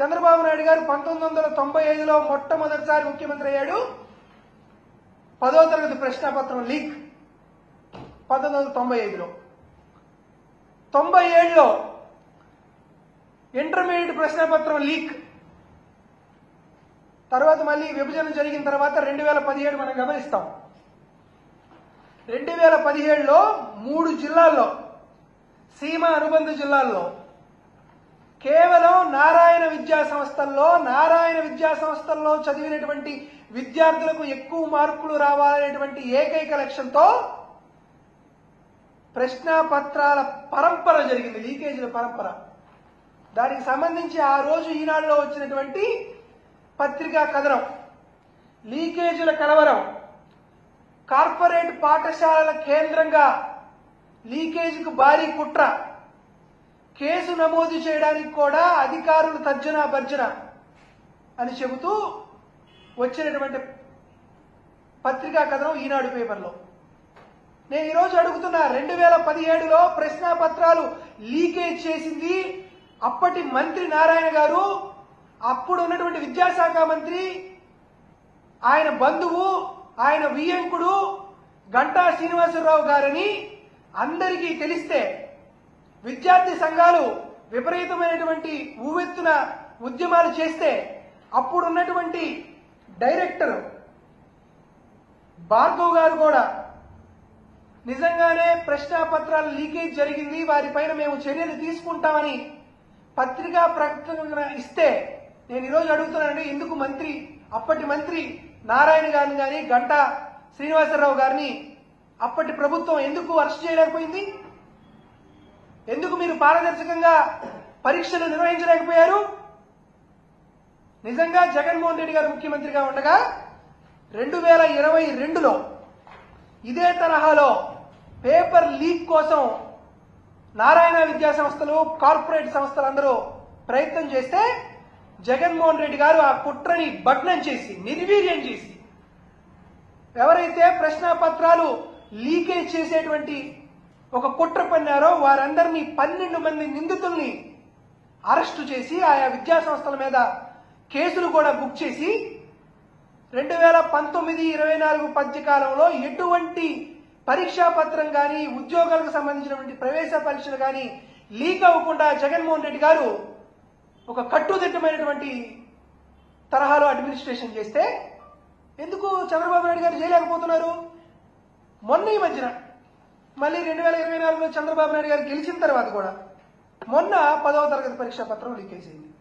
చంద్రబాబు నాయుడు గారు పంతొమ్మిది వందల తొంభై ఐదులో మొట్టమొదటిసారి ముఖ్యమంత్రి అయ్యాడు. పదో తరగతి ప్రశ్నాపత్రం లీక్. పంతొమ్మిది వందల తొంభై ఐదులో. తొంభై ఏడులో ఇంటర్మీడియట్ ప్రశ్నపత్రం లీక్. తర్వాత మళ్ళీ విభజన జరిగిన తర్వాత రెండు వేల పదిహేడు మనం గమనిస్తాం. రెండు వేల పదిహేడులో మూడు జిల్లాల్లో సీమ అనుబంధ జిల్లాల్లో కేవలం నారాయణ విద్యా సంస్థల్లో నారాయణ విద్యా సంస్థల్లో చదివినటువంటి విద్యార్థులకు ఎక్కువ మార్కులు రావాలనేటువంటి ఏకైక లక్ష్యంతో ప్రశ్నాపత్రాల పరంపర జరిగింది లీకేజీల పరంపర. దానికి సంబంధించి ఆ రోజు ఈనాడులో వచ్చినటువంటి పత్రికా కథనం లీకేజీల కలవరం. కార్పొరేట్ పాఠశాలల కేంద్రంగా లీకేజీకి భారీ కుట్ర. కేసు నమోదు చేయడానికి కూడా అధికారులు తర్జన భర్జన అని చెబుతూ వచ్చినటువంటి పత్రికా కథనం ఈనాడు పేపర్లో. నేను ఈరోజు అడుగుతున్నా రెండు వేల పదిహేడులో ప్రశ్నాపత్రాలు లీకేజ్ చేసింది అప్పటి మంత్రి నారాయణ గారు అప్పుడు ఉన్నటువంటి విద్యాశాఖ మంత్రి ఆయన బంధువు ఆయన వియంకుడు గంటా శ్రీనివాసరావు గారని అందరికీ తెలిస్తే విద్యార్థి సంఘాలు విపరీతమైనటువంటి ఊవెత్తున ఉద్యమాలు చేస్తే అప్పుడున్నటువంటి డైరెక్టర్ భార్గవ్ గారు కూడా నిజంగానే ప్రశ్నాపత్రాల లీకేజ్ జరిగింది వారిపైన మేము చర్యలు తీసుకుంటామని పత్రికా ప్రకటన ఇస్తే నేను ఈరోజు అడుగుతున్నానండి ఎందుకు మంత్రి అప్పటి మంత్రి నారాయణ గారిని కానీ గంటా శ్రీనివాసరావు గారిని అప్పటి ప్రభుత్వం ఎందుకు అరెస్ట్ చేయలేకపోయింది? ఎందుకు మీరు పారదర్శకంగా పరీక్షలు నిర్వహించలేకపోయారు? నిజంగా జగన్మోహన్ రెడ్డి గారు ముఖ్యమంత్రిగా ఉండగా రెండు వేల ఇరవై రెండులో ఇదే తరహాలో పేపర్ లీక్ కోసం నారాయణ విద్యా సంస్థలు కార్పొరేట్ సంస్థలు అందరూ ప్రయత్నం చేస్తే జగన్మోహన్ రెడ్డి గారు ఆ కుట్రని భగ్నం చేసి నిర్వీర్యం చేసి ఎవరైతే ప్రశ్నాపత్రాలు లీకేజ్ చేసేటువంటి ఒక కుట్ర పన్నారో వారందరినీ పన్నెండు మంది నిందితుల్ని అరెస్టు చేసి ఆయా విద్యా సంస్థల మీద కేసులు కూడా బుక్ చేసి రెండు వేల పంతొమ్మిది ఇరవై నాలుగు పద్యకాలంలో ఎటువంటి పరీక్షా పత్రం కానీ ఉద్యోగాలకు సంబంధించినటువంటి ప్రవేశ పరీక్షలు కానీ లీక్ అవ్వకుండా జగన్మోహన్ రెడ్డి గారు ఒక కట్టుదిట్టమైనటువంటి తరహాలో అడ్మినిస్ట్రేషన్ చేస్తే ఎందుకు చంద్రబాబు నాయుడు గారు చేయలేకపోతున్నారు మొన్న ఈ మధ్యన మళ్ళీ రెండు వేల ఇరవై నాలుగులో చంద్రబాబు నాయుడు గారు గెలిచిన తర్వాత కూడా మొన్న పదవ తరగతి పరీక్షా పత్రం లీకేజ్ అయింది